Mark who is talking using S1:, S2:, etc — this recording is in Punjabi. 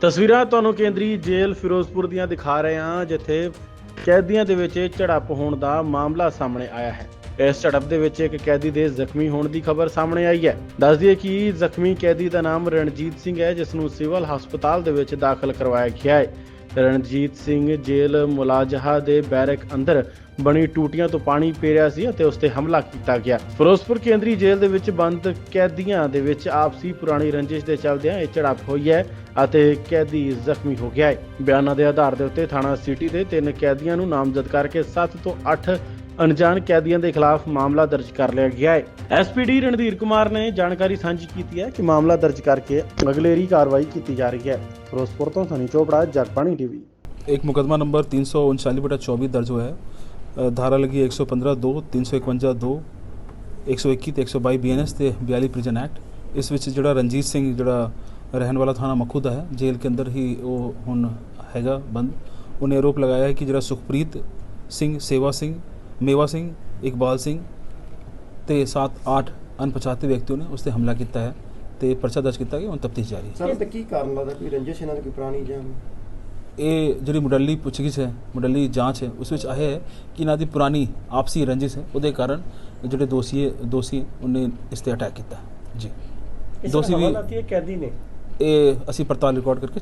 S1: ਤਸਵੀਰਾਂ ਤੁਹਾਨੂੰ ਕੇਂਦਰੀ ਜੇਲ੍ਹ ਫਿਰੋਜ਼ਪੁਰ ਦੀਆਂ ਦਿਖਾ ਰਹੇ ਹਾਂ, ਜਿੱਥੇ ਕੈਦੀਆਂ ਦੇ ਵਿੱਚ ਝੜਪ ਹੋਣ ਦਾ ਮਾਮਲਾ ਸਾਹਮਣੇ ਆਇਆ ਹੈ। ਇਸ ਝੜਪ ਦੇ ਵਿੱਚ ਇੱਕ ਕੈਦੀ ਦੇ ਜ਼ਖਮੀ ਹੋਣ ਦੀ ਖਬਰ ਸਾਹਮਣੇ ਆਈ ਹੈ। ਦੱਸ ਦਈਏ ਕਿ ਜ਼ਖਮੀ ਕੈਦੀ ਦਾ ਨਾਮ ਰਣਜੀਤ ਸਿੰਘ ਹੈ, ਜਿਸ ਨੂੰ ਸਿਵਲ ਹਸਪਤਾਲ ਦੇ ਵਿੱਚ ਦਾਖਲ ਕਰਵਾਇਆ ਗਿਆ ਹੈ। ਰਣਜੀਤ ਸਿੰਘ ਜੇਲ੍ਹ ਮੁਲਾਜ਼ਹਾ ਦੇ ਬੈਰਕ ਅੰਦਰ ਬਣੀ ਟੂਟੀਆਂ ਤੋਂ ਪਾਣੀ ਪੀ ਰਿਹਾ ਸੀ ਅਤੇ ਉਸ ਤੇ ਹਮਲਾ ਕੀਤਾ ਗਿਆ। ਫਿਰੋਜ਼ਪੁਰ ਕੇਂਦਰੀ ਜੇਲ੍ਹ ਦੇ ਵਿੱਚ ਬੰਦ ਕੈਦੀਆਂ ਦੇ ਵਿੱਚ ਆਪਸੀ ਪੁਰਾਣੀ ਰੰਜਿਸ਼ ਦੇ ਚੱਲਦਿਆਂ ਇਹ ਝੜਪ ਹੋਈ ਹੈ ਅਤੇ ਕੈਦੀ ਜ਼ਖਮੀ ਹੋ ਗਿਆ ਹੈ। ਬਿਆਨਾਂ ਦੇ ਆਧਾਰ ਦੇ ਉੱਤੇ ਥਾਣਾ ਸਿਟੀ ਦੇ ਤਿੰਨ ਕੈਦੀਆਂ ਨੂੰ ਨਾਮਜ਼ਦ ਕਰਕੇ 7 ਤੋਂ 8 ਅਣਜਾਣ ਕੈਦੀਆਂ ਦੇ ਖਿਲਾਫ ਮਾਮਲਾ ਦਰਜ ਕਰ ਲਿਆ ਗਿਆ ਹੈ ਐਸਪੀਡੀ ਰਣਧੀਰ ਕੁਮਾਰ ਨੇ ਜਾਣਕਾਰੀ ਸਾਂਝੀ ਕੀਤੀ ਹੈ ਕਿ ਮਾਮਲਾ ਦਰਜ ਕਰਕੇ ਅਗਲੇਰੀ ਕਾਰਵਾਈ ਕੀਤੀ ਜਾ ਰਹੀ ਹੈ ਫਿਰੋਜ਼ਪੁਰ ਤੋਂ ਸਨੀ ਚੋਪੜਾ ਜਗਬਾਣੀ ਟੀਵੀ
S2: एक मुकदमा नंबर तीन सौ उनचालीस बटा चौबीस दर्ज हुआ है अ, धारा लगी एक सौ पंद्रह दो तीन सौ इकवंजा दो एक सौ इक्की ਤੇ 122 ਬੀਐਨਐਸ ਤੇ 42 ਪ੍ਰਿਜ਼ਨ ਐਕਟ ਇਸ ਵਿੱਚ ਜਿਹੜਾ ਰਣਜੀਤ ਸਿੰਘ ਜਿਹੜਾ ਰਹਿਣ ਵਾਲਾ ਥਾਣਾ ਮੱਖੂ ਦਾ ਹੈ ਜੇਲ੍ਹ ਕੇ ਅੰਦਰ ਹੀ ਉਹ ਹੁਣ ਹੈਗਾ ਬੰਦ ਉਹਨੇ ਆਰੋਪ ਲਗਾਇਆ ਹੈ ਕਿ ਜਿਹੜਾ ਸੁਖਪ੍ਰੀਤ ਸਿੰਘ ਸੇਵਾ ਸਿੰਘ ਮੇਵਾ ਸਿੰਘ ਇਕਬਾਲ ਸਿੰਘ ਤੇ 7-8 ਅਣਪਛਾਤੇ ਵਿਅਕਤੀਆਂ ਨੇ ਉਸ ਤੇ ਹਮਲਾ ਕੀਤਾ ਹੈ ਤੇ ਪਰਚਾ ਦਰਜ ਕੀਤਾ ਗਿਆ ਹੁਣ ਤਫਤੀਸ਼ ਜਾਰੀ ਹੈ
S3: ਸਰ ਤੇ ਕੀ ਕਾਰਨ ਲੱਗਦਾ ਕੋਈ ਰੰਜਿਸ਼ ਇਹਨਾਂ ਦੀ ਕੋਈ ਪੁਰਾਣੀ ਜਾਂ
S2: ਇਹ ਜਿਹੜੀ ਮੁੱਢਲੀ ਪੁੱਛਗਿੱਛ ਹੈ ਮੁੱਢਲੀ ਜਾਂਚ ਹੈ ਉਸ ਵਿੱਚ ਆਇਆ ਹੈ ਕਿ ਇਹਨਾਂ ਦੀ ਪੁਰਾਣੀ ਆਪਸੀ ਰੰਜਿਸ਼ ਹੈ ਉਹਦੇ ਕਾਰਨ ਜਿਹੜੇ ਦੋਸ਼ੀ ਦੋਸ਼ੀ ਉਹਨੇ ਇਸ ਤੇ ਅਟੈਕ ਕੀਤਾ ਜੀ ਦੋਸ਼ੀ ਵੀ
S1: ਕੈਦੀ ਨੇ
S2: ਇਹ ਅਸੀਂ ਪੜਤਾਲ ਰਿਕਾਰਡ ਕਰਕੇ